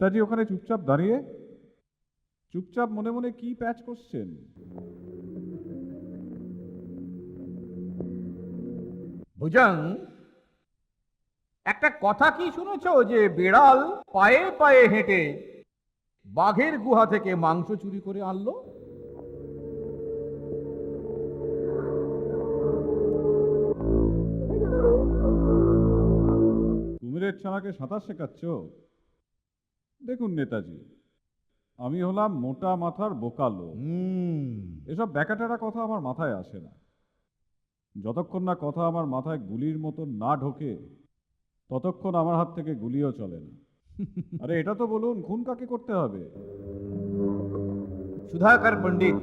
নেতাজি ওখানে চুপচাপ দাঁড়িয়ে চুপচাপ মনে মনে কি প্যাচ করছেন? ভুজং একটা কথা কি শুনেছো যে বেড়াল পায়ে পায়ে হেঁটে বাঘের গুহা থেকে মাংস চুরি করে আনলো? কুমিরের ছানাকে সাঁতার শেখাচ্ছ? দেখুন নেতাজি আমি হলাম মোটা মাথার বোকালো এসব ব্যাকাটারা কথা আমার মাথায় আসে না। যতক্ষণ না কথা আমার মাথায় গুলির মতো না ঢোকে ততক্ষণ আমার হাত থেকে গুলিও চলে না। আরে এটা তো বলুন খুন কাকে করতে হবে? সুধাকর পণ্ডিত।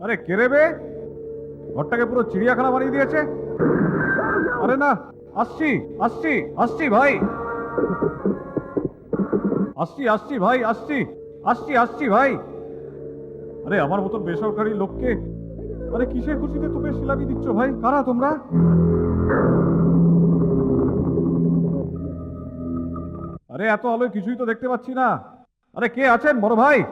আরে কে রে ঘরটাকে পুরো চিড়িয়াখানা বানিয়ে দিয়েছে? আরে না, আসছি আসছি আসছি ভাই। আসছি আসছি ভাই, আসছি আসছি আসছি ভাই। আরে, আমার মতন বেসরকারি লোককে আরে কিসের খুশিতে তোকে শিলাবি দিচ্ছ ভাই? কারা তোমরা? আরে, এত আলোয় কিছুই তো দেখতে পাচ্ছি না। আরে, কে আছেন বড় ভাই?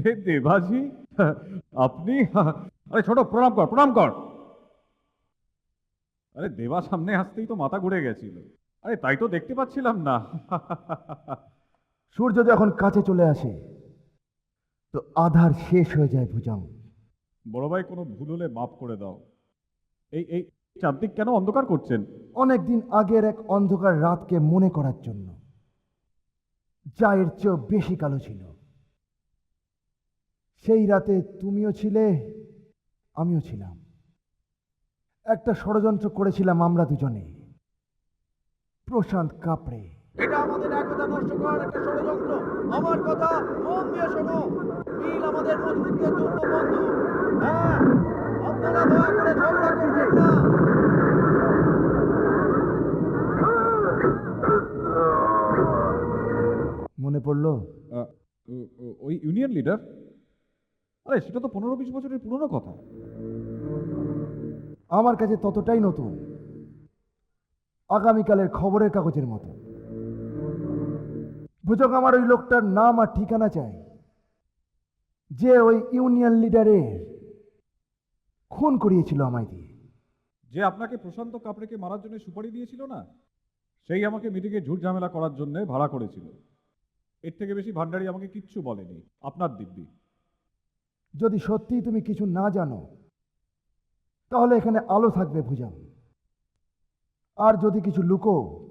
আরে দেবাজি আপনি আরে ছোট প্রণাম কর প্রণাম কর। আরে দেবা সামনে আসতেই তো মাথা ঘুরে গেছিল। আরে তাই তো দেখতে পাচ্ছিলাম না। সূর্য যখন কাছে চলে আসে তো আধার শেষ হয়ে যায় ভুজং। বড় ভাই কোনো ভুল হলে মাফ করে দাও। এই এই চারদিক কেন অন্ধকার করছেন? অনেকদিন আগের এক অন্ধকার রাতকে মনে করার জন্য। যা এর চেয়েও বেশি কালো ছিল। সেই রাতে তুমিও ছিলে, আমিও ছিলাম। একটা ষড়যন্ত্র করেছিলাম আমরা দুজনে। প্রশান্ত কাপড়ে, এটা আমাদের একতা নষ্ট করার একটা ষড়যন্ত্র। আমার কথা মন দিয়ে শোনো। মিল আমাদের মজবুতের জন্য বন্ধু। হ্যাঁ আপনারা দয়া করে ঝগড়া করবেন না। মনে পড়ল ওই ইউনিয়ন লিডার? আরে, সেটা তো পনেরো বিশ বছরের পুরনো কথা। আমার কাছে ততটাই নতুন। আগামীকালের খবরের কাগজের মতো। বুঝক আমার ওই লোকটার নাম আর ঠিকানা চাই। যে ওই ইউনিয়ন লিডারের খুন করিয়েছিল আমায় দিয়ে। যে আপনাকে প্রশান্ত কাপড়েকে মারার জন্য সুপারি দিয়েছিল না, সেই আমাকে মিটিংয়ে ঝুট ঝামেলা করার জন্য ভাড়া করেছিল। এর থেকে বেশি ভান্ডারি আমাকে কিচ্ছু বলেনি, আপনার দিব্যি। যদি সত্যি তুমি কিছু না জানো, তাহলে এখানে আলো থাকবে ভুজাম। আর যদি কিছু লুকো,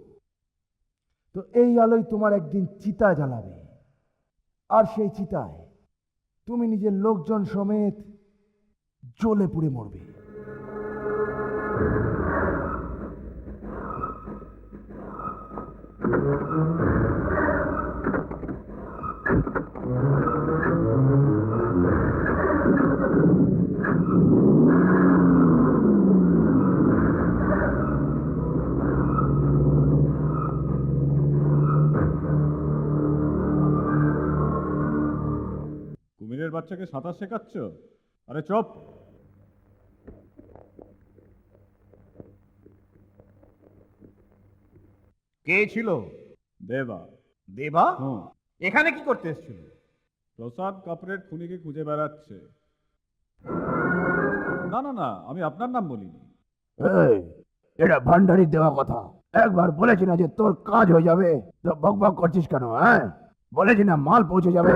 তো এই আলোই তোমার একদিন চিতা জ্বালাবে। আর সেই চিতায় তুমি নিজের লোকজন সমেত জ্বলে পুড়ে মরবে। কুমিরের বাচ্চাকে সাঁতার শেখাচ্ছ? আরে চপ! কে ছিল? দেবা। দেবা? হুম। এখানে কি করতে এসেছিল? প্রসাদ কাপড়ের খুনিকে খুঁজে বেড়াচ্ছে। না না না আমি আপনার নাম বলিনি। এটা ভান্ডারির দেওয়া কথা। একবার বলেছি না যে তোর কাজ হয়ে যাবে। তো বক বক করছিস কেন হ্যাঁ? বলেছি না মাল পৌঁছে যাবে।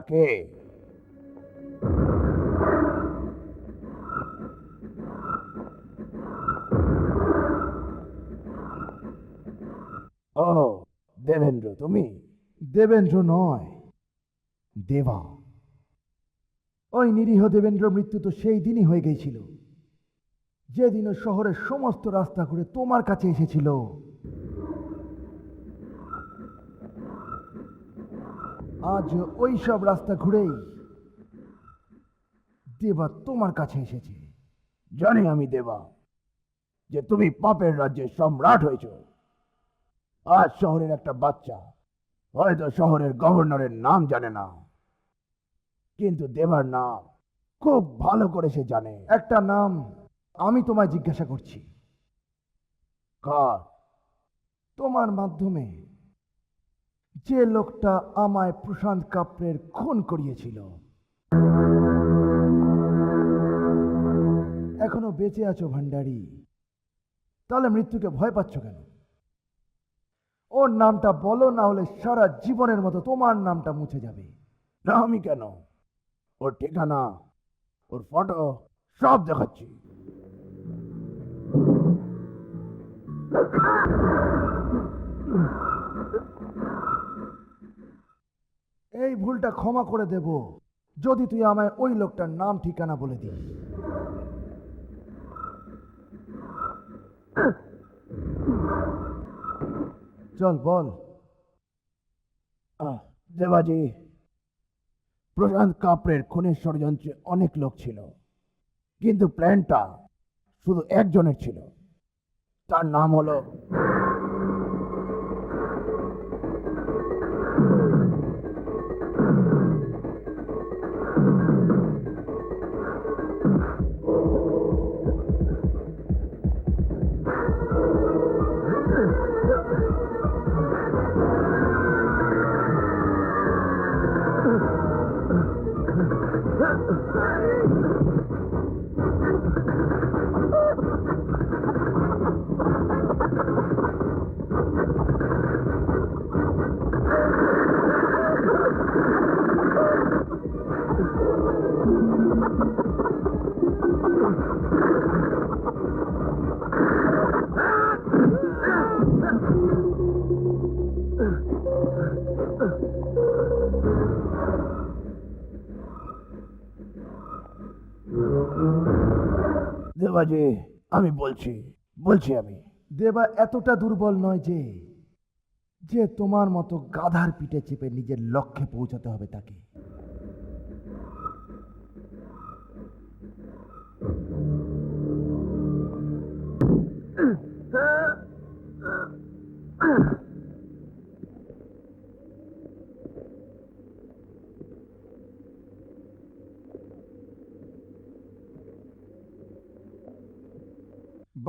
তোমরা কে ও দেবেন্দ্র তুমি দেবেন্দ্র নয়। দেবা। ওই নিরীহ দেবেন্দ্র মৃত্যু তো সেই দিনই হয়ে গিয়েছিল যেদিন শহরের সমস্ত রাস্তা ঘুরে তোমার কাছে এসেছিল। আজ ওই সব রাস্তা ঘুরেই দেবা তোমার কাছে এসেছে। জানি আমি দেবা, যে তুমি পাপের রাজ্যে সম্রাট হয়েছ। আজ শহরের একটা বাচ্চা, হয়তো শহরের গভর্নরের নাম জানে না। কিন্তু দেবার নাম খুব ভালো করে সে জানে। একটা নাম আমি তোমায় জিজ্ঞাসা করছি। কার? তোমার মাধ্যমে। যে লোকটা আমায় প্রশান্ত কাপড়ের খুন করিয়েছিল। এখনও বেঁচে আছো ভান্ডারি তাহলে মৃত্যুকে ভয় পাচ্ছ কেন? ওর নামটা বলো, না হলে সারা জীবনের মতো তোমার নামটা মুছে যাবে। না, আমি কেন? ওর ঠিকানা, ওর ফটো, সব দেখাচ্ছি। এই ভুলটা ক্ষমা করে দেব। যদি তুই আমায় ওই লোকটার নাম, ঠিকানা বলে দিস। চল, বল। দেবাজি, প্রশান্ত কাপড়ের খুনের ষড়যন্ত্রে অনেক লোক ছিল। কিন্তু প্ল্যানটা শুধু একজনের ছিল। তার নাম হলো দেবাজি আমি বলছি বলছি আমি, দেবা এতটা দুর্বল নয় যে যে তোমার মতো গাধার পিঠে চেপে নিজের লক্ষ্যে পৌঁছাতে হবে তাকে।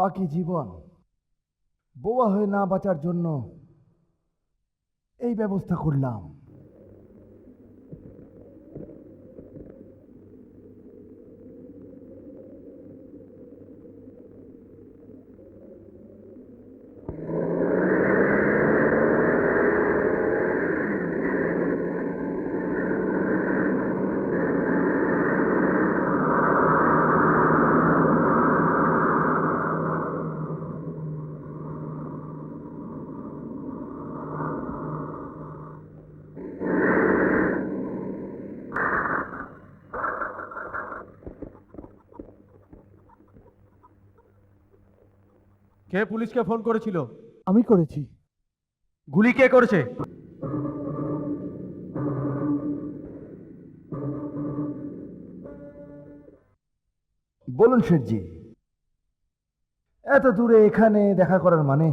বাকি জীবন। বোবা হয়ে না বাঁচার জন্য এই ব্যবস্থা করলাম। কে পুলিশকে ফোন করেছিল? আমি করেছি। গুলি কে করেছে? বলুন শেঠজি এত দূরে এখানে দেখা করার মানে?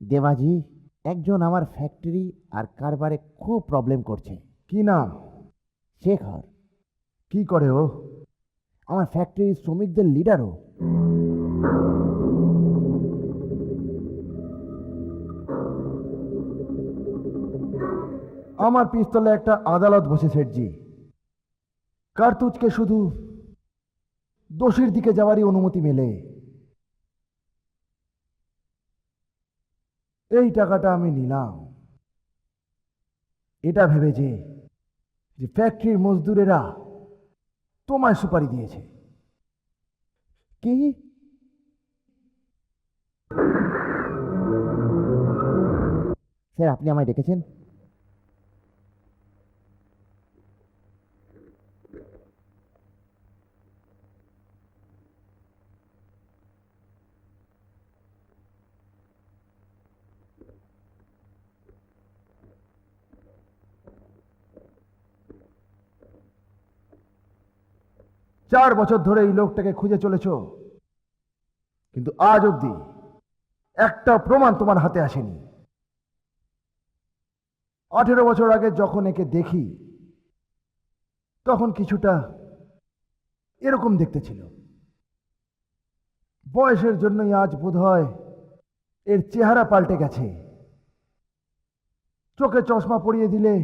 দেবাজি একজন আমার ফ্যাক্টরি আর কারবারে খুব প্রবলেম করছে। কি নাম? শেখর। কি করে ও? আমার ফ্যাক্টরির শ্রমিকদের লিডারও আমার পিস্তলে একটা আদালত বসে শেঠজি। কার্তুজকে শুধু দোষীর দিকে যাওয়ারই অনুমতি মেলে। এই টাকাটা আমি নিলাম। এটা ভেবে যে যে ফ্যাক্টরির মজদুরেরা তোমায় সুপারি দিয়েছে। কি? স্যার, আপনি আমায় ডেকেছেন? চার বছর ধরে এই লোকটাকে খুঁজে চলেছ। কিন্তু আজ অবধি একটা প্রমাণ তোমার হাতে আসেনি। আঠেরো বছর আগে যখন একে দেখি, তখন কিছুটা এরকম দেখতে ছিল। বয়সের জন্যই আজ বোধ হয় এর চেহারা পাল্টে গেছে। চোখে চশমা পরিয়ে দিলে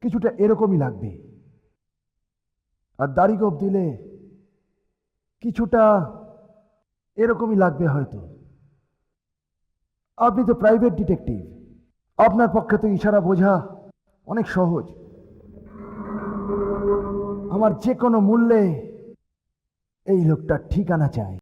কিছুটা এরকমই লাগবে। আর দাড়ি গোপ দিলে কিছুটা এরকমই লাগবে হয়তো। আপনি তো প্রাইভেট ডিটেকটিভ আপনার পক্ষে তো ইশারা বোঝা অনেক সহজ। আমার যে কোনো মূল্যে এই লোকটার ঠিকানা চাই।